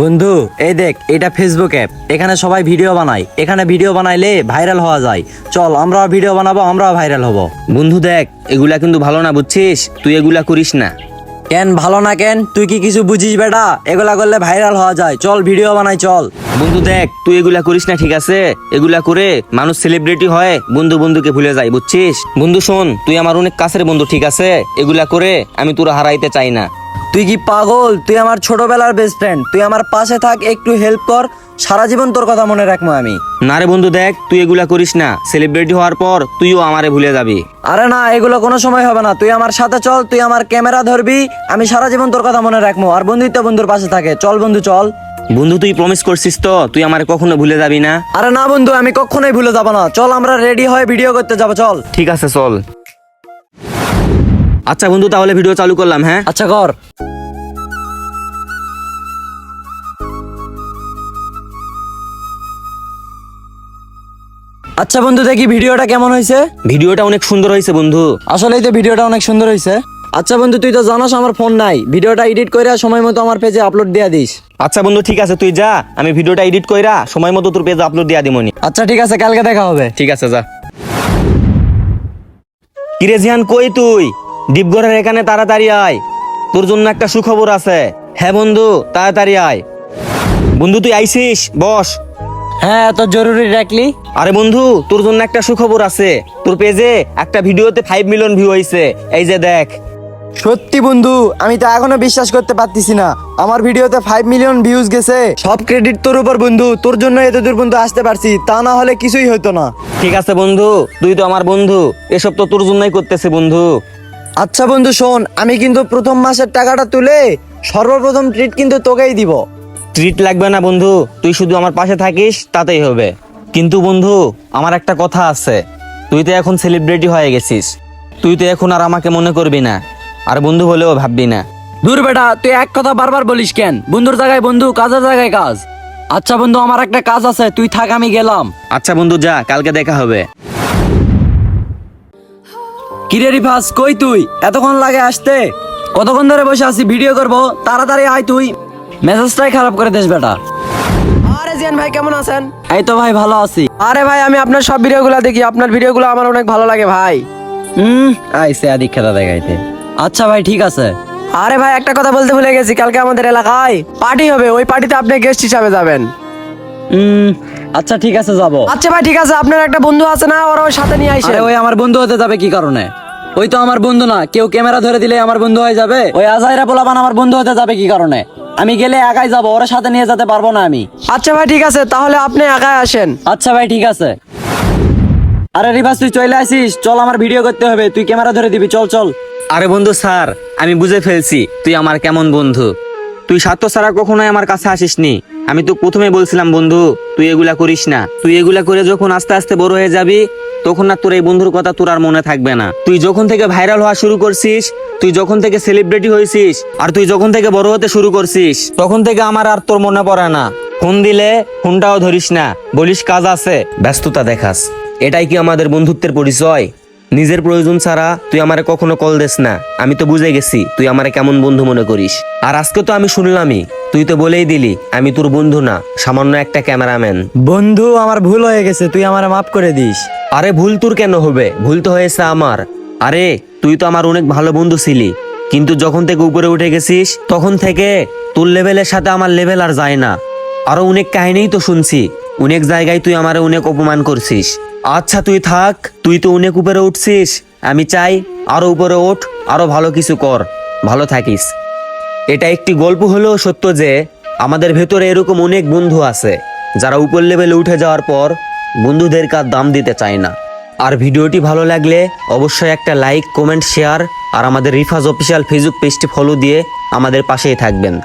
বন্ধু এই দেখ এটা ফেসবুক অ্যাপ এখানে সবাই ভিডিও বানায়। এখানে ভিডিও বানাইলে ভাইরাল হওয়া যায়। চল আমরাও ভিডিও বানাবো আমরাও ভাইরাল হব। বন্ধু দেখ এগুলা কিন্তু ভালো না বুঝছিস? তুই এগুলা করিস না। কেন ভালো না কেন? তুই কি কিছু বুঝিস বেটা? এগুলা করলে ভাইরাল হওয়া যায়। চল ভিডিও বানাই চল। বন্ধু দেখ তুই এগুলা করিস না ঠিক আছে? এগুলা করে মানুষ সেলিব্রিটি হয় বন্ধু বন্ধুকে ভুলে যায় বুঝছিস? বন্ধু শোন তুই আমার অনেক কাছের বন্ধু ঠিক আছে? এগুলা করে আমি তোরা হারাইতে চাই না। তুই কি পাগল? তুই আমার ছোটবেলার বেস্ট ফ্রেন্ড তুই আমার পাশে থাক একটু হেল্প কর। সারা জীবন তোর কথা মনে রাখব আমি। না রে বন্ধু দেখ তুই এগুলা করিস না। সেলিব্রিটি হওয়ার পর তুইও আমারে ভুলে যাবি। আরে না এগুলো কোনো সময় হবে না। তুই আমার সাথে চল তুই আমার ক্যামেরা ধরবি। আমি সারা জীবন তোর কথা মনে রাখব। আর বন্ধুত্ব বন্ধুর পাশে থাকে। চল বন্ধু চল। বন্ধু তুই প্রমিস করছিস তো তুই আমারে কখনো ভুলে যাবি না? আরে না বন্ধু আমি কখনোই ভুলে যাব না। চল আমরা রেডি হয়ে ভিডিও করতে যাব চল। ঠিক আছে চল। আচ্ছা বন্ধু তাহলে ভিডিও চালু করলাম হ্যাঁ? আচ্ছা কর। আচ্ছা বন্ধু দেখি ভিডিওটা কেমন হয়েছে? ভিডিওটা অনেক সুন্দর হয়েছে বন্ধু। আসলেই তো ভিডিওটা অনেক সুন্দর হয়েছে। আচ্ছা বন্ধু তুই তো জানাস আমার ফোন নাই। ভিডিওটা এডিট করে সময় মতো আমার পেজে আপলোড দিয়ে দিস। আচ্ছা বন্ধু ঠিক আছে তুই যা। আমি ভিডিওটা এডিট কইরা সময় মতো তোর পেজে আপলোড দিয়া দিমনি। আচ্ছা ঠিক আছে কালকে দেখা হবে। ঠিক আছে যা। কিরে জিয়ান কই তুই? ডিপগড়ের এখানে তাড়াতাড়ি আয়। তোর জন্য একটা সুখবর আছে। হ্যাঁ বন্ধু তাড়াতাড়ি আয়। বন্ধু তুই আইছিস বস। হ্যাঁ এত জরুরি রাখলি। আরে বন্ধু তোর জন্য একটা সুখবর আছে। তোর পেজে একটা ভিডিওতে ফাইভ মিলিয়ন ভিউ হয়েছে এই যে দেখ। সত্যি বন্ধু আমি তো এখনও বিশ্বাস করতে পারতেছি না। আমার ভিডিওতে ফাইভ মিলিয়ন ভিউজ গেছে। সব ক্রেডিট তোর উপর বন্ধু তোর জন্য এত দূর পর্যন্ত আসতে পারছি তা না হলে কিছুই হতো না। ঠিক আছে বন্ধু তুই তো আমার বন্ধু এসব তো তোর জন্যই করতেছে বন্ধু। আচ্ছা বন্ধু শোন আমি কিন্তু প্রথম মাসের টাকাটা তুলে সর্বপ্রথম ট্রিট কিন্তু তোকেই দিব। ট্রিট লাগবে না বন্ধু। তুই শুধু আমার পাশে থাকিস তাতেই হবে। কিন্তু বন্ধু আমার একটা কথা আছে। তুই তো এখন সেলিব্রিটি হয়ে গেছিস। তুই তো এখন আর আমাকে মনে করবি না। আর বন্ধু হলেও ভাববি না। দূর বেটা তুই এক কথা বারবার বলিস কেন? বন্ধুর জায়গায় বন্ধু কাজের জায়গায় কাজ। আচ্ছা বন্ধু আমার একটা কাজ আছে তুই থাক আমি গেলাম। আচ্ছা বন্ধু যা কালকে দেখা হবে। কিরে রিফাস কই তুই? এতক্ষণ লাগে আসতে। কতক্ষণ ধরে বসে আছি ভিডিও করব? তাড়াতাড়ি আয় তুই। মেজাজটাই খারাপ করে দিস বেটা। আরে জিয়ান ভাই কেমন আছেন? এই তো ভাই ভালো আছি। আরে ভাই আমি আপনার সব ভিডিওগুলো দেখি আপনার ভিডিওগুলো আমার অনেক ভালো লাগে ভাই। হুম আইসে আদি খেলা দেখাইতে। আচ্ছা ভাই ঠিক আছে। আরে ভাই একটা কথা বলতে ভুলে গেছি কালকে আমাদের এলাকায় পার্টি হবে ওই পার্টিতে আপনি গেস্ট হিসাবে যাবেন। হুম আচ্ছা ঠিক আছে যাব। আচ্ছা ভাই ঠিক আছে আপনার একটা বন্ধু আছে না ওরা সাথে নিয়ে আসে ওই আমার বন্ধু হতে যাবে কি কারণে? ওই তো আমার বন্ধু না কেউ ক্যামেরা ধরে দিলে আমার বন্ধু হয়ে যাবে? ওই আজাইরা পোলাপান আমার বন্ধু হতে যাবে কি কারণে? আমি গেলে একাই যাব ওর সাথে নিয়ে যেতে পারব না আমি। আচ্ছা ভাই ঠিক আছে তাহলে আপনি একাই আসেন। আচ্ছা ভাই ঠিক আছে। আরে রিভাস তুই চলে আসিস। চল আমার ভিডিও করতে হবে। তুই ক্যামেরা ধরে দিবি চল চল। আরে বন্ধু স্যার আমি বুঝে ফেলছি। তুই আমার কেমন বন্ধু? তুই স্বার্থ ছাড়া কখনোই আমার কাছে আসিসনি। আমি তো প্রথমে বলছিলাম, বন্ধু, তুই এগুলা করিস না। তুই এগুলা করে যখন আস্তে আস্তে বড় হয়ে যাবি, তখন আর তোর এই বন্ধুর কথা তোর আর মনে থাকবে না। তুই যখন থেকে ভাইরাল হওয়া শুরু করছিস, তুই যখন থেকে সেলিব্রিটি হয়েছিস, আর তুই যখন থেকে বড় হতে শুরু করছিস, তখন থেকে আমার আর তোর মনে পড়ে না। ফোন দিলে ফোনটাও ধরিস না। বলিস, কাজ আছে, ব্যস্ততা দেখাস। এটাই কি আমাদের বন্ধুত্বের পরিচয়? নিজের প্রয়োজন ছাড়া তুই আমারে কখনো কল দেস না। আমি তো বুঝে গেছি তুই আমারে কেমন বন্ধু মনে করিস। আর আজকে তো আমি শুনলামই তুই তো বলেই দিলি আমি তোর বন্ধু না সামান্য একটা ক্যামেরাম্যান। বন্ধু আমার ভুল হয়ে গেছে তুই আমার মাফ করে দিস। আরে ভুল তোর কেন হবে? ভুল তো হয়েছে আমার। আরে তুই তো আমার অনেক ভালো বন্ধু ছিলি কিন্তু যখন থেকে উপরে উঠে গেছিস তখন থেকে তোর লেভেলের সাথে আমার লেভেল আর যায় না। আরও অনেক কাহিনীই তো শুনছি অনেক জায়গায় তুই আমারে অনেক অপমান করছিস। আচ্ছা তুই থাক। তুই তো অনেক উপরে উঠছিস। আমি চাই আরও উপরে ওঠ, আরও ভালো কিছু কর। ভালো থাকিস। এটা একটি গল্প হলেও সত্য যে, আমাদের ভেতরে এরকম অনেক বন্ধু আছে, যারা উপর লেভেলে উঠে যাওয়ার পর বন্ধুদের কার দাম দিতে চায় না। আর ভিডিওটি ভালো লাগলে অবশ্যই একটা লাইক কমেন্ট শেয়ার আর আমাদের রিফাজ অফিসিয়াল ফেসবুক পেজটি ফলো দিয়ে আমাদের পাশেই থাকবেন।